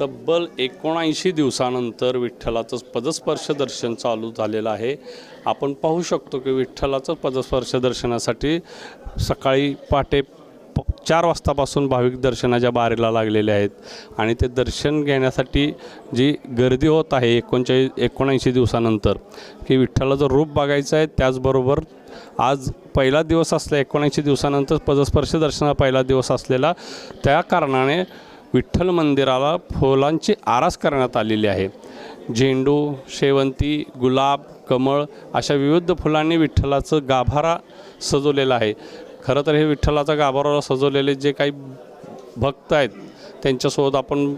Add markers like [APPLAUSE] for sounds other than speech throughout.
तब्बल एकोणऐंशी दिवसानंतर विठ्ठलाचं पदस्पर्श दर्शन चालू झालेलं आहे. आपण पाहू शकतो की विठ्ठलाचं पदस्पर्श दर्शनासाठी सकाळी पहाटे प चार वाजतापासून भाविक दर्शनाच्या बारीला लागलेले आहेत. आणि ते दर्शन घेण्यासाठी जी गर्दी होत आहे एकोणचाळीस एकोणऐंशी दिवसानंतर की विठ्ठलाचं रूप बघायचं आहे त्याचबरोबर आज पहिला दिवस असला एकोणऐंशी दिवसानंतर पदस्पर्श दर्शना पहिला दिवस असलेला त्या कारणाने विठ्ठल मंदिराला फुलांची आरास करण्यात आलेली आहे. झेंडू शेवंती गुलाब कमळ अशा विविध फुलांनी विठ्ठलाचं गाभारा सजवलेला आहे. खरं तर हे विठ्ठलाचा गाभारा सजवलेले जे काही भक्त आहेत त्यांच्यासोबत आपण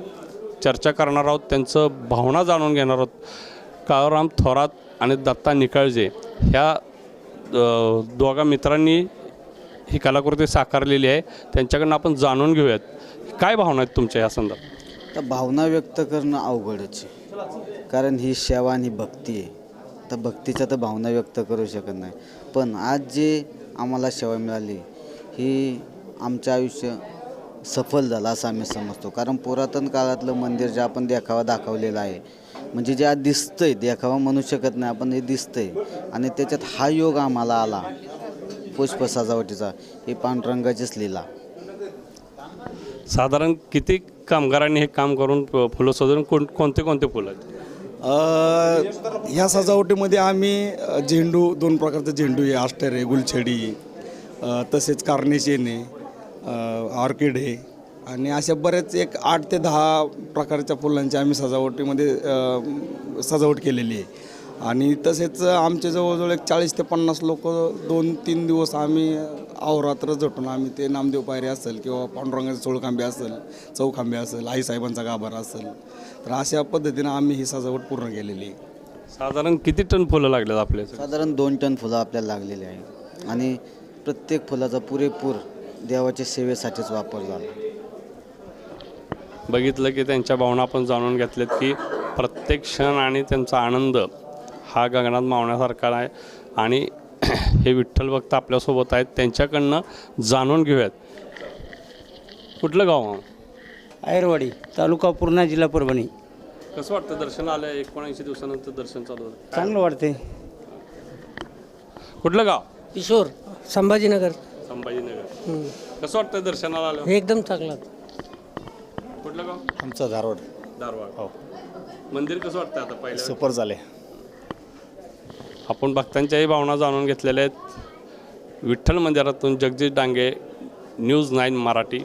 चर्चा करणार आहोत. त्यांचं भावना जाणून घेणार आहोत. काळाराम थोरात आणि दत्ता निकाळजे ह्या दोघा मित्रांनी ही कलाकृती साकारलेली आहे. त्यांच्याकडनं आपण जाणून घेऊयात. काय भावना आहेत तुमच्या या संदर्भात? तर भावना व्यक्त करणं अवघडच आहे. कारण ही सेवा आणि भक्ती आहे. तर भक्तीच्या तर भावना व्यक्त करू शकत नाही. पण आज जे आम्हाला सेवा मिळाली ही आमचं आयुष्य सफल झालं असं आम्ही समजतो. कारण पुरातन काळातलं मंदिर जे आपण देखावा दाखवलेला आहे म्हणजे जे आज दिसतंय देखावा म्हणू शकत नाही आपण हे दिसतंय. आणि त्याच्यात हा योग आम्हाला आला. पुष्प सजावटीचा ही पांडुरंगाचीच लीला. साधारण किती कामगारांनी हे काम करून फुलं सजवून कोण कोणते कोणते फुलं आहेत? अ, ह्या सजावटीमध्ये आम्ही अ, झेंडू दोन प्रकारचे झेंडू आहे आस्टर आहे गुलछडी अ, तसेच कार्नेशियन आहे ऑर्किड आहे आणि अशा बरेच एक आठ ते दहा प्रकारच्या फुलांची आम्ही सजावटीमध्ये अ, सजावट केलेली आहे. आणि तसेच आमचे जवळजवळ एक चाळीस ते पन्नास लोक दोन तीन दिवस आम्ही अहोरात्र झटून आम्ही ते नामदेव पायरी असेल किंवा पांडुरंगाचे चोळखांबे असेल चौखांबे असेल आईसाहेबांचा गाभारा असेल तर अशा पद्धतीनं आम्ही ही सजावट पूर्ण केलेली. आहे साधारण किती टन फुलं लागल्यात आपल्या साधारण दोन टन फुलं आपल्याला लागलेली आहे. आणि प्रत्येक फुलाचा पुरेपूर देवाच्या सेवेसाठीच वापर झाला. बघितलं की त्यांच्या भावना आपण जाणून घेतल्यात की प्रत्येक क्षण आणि त्यांचा आनंद हा गगनात मावण्यासारखा आहे आणि [CLEARS THROAT] हे विठ्ठल भक्त आपल्यासोबत आहेत. त्यांच्याकडनं जाणून घेऊयात. कुठलं गाव? आयरवाडी तालुका पूर्णा जिल्हा परभणी. कसं वाटतं? दर्शन आलं एकोणऐंशी दिवसानंतर दर्शन चालू झालं. चांगलं वाटते कुठलं गाव? किशोर संभाजीनगर. संभाजीनगर. कसं वाटतं दर्शनाला आलं हे एकदम चांगलं कुठलं गाव? आमचं धारवाड. धारवाड. हो. मंदिर कसं वाटतं आता पहिलं सुपर झाले आपण भक्तांच्याही भावना जाणून घेतलेल्या आहेत. विठ्ठल मंदिरातून जगदीश डांगे न्यूज नाईन मराठी.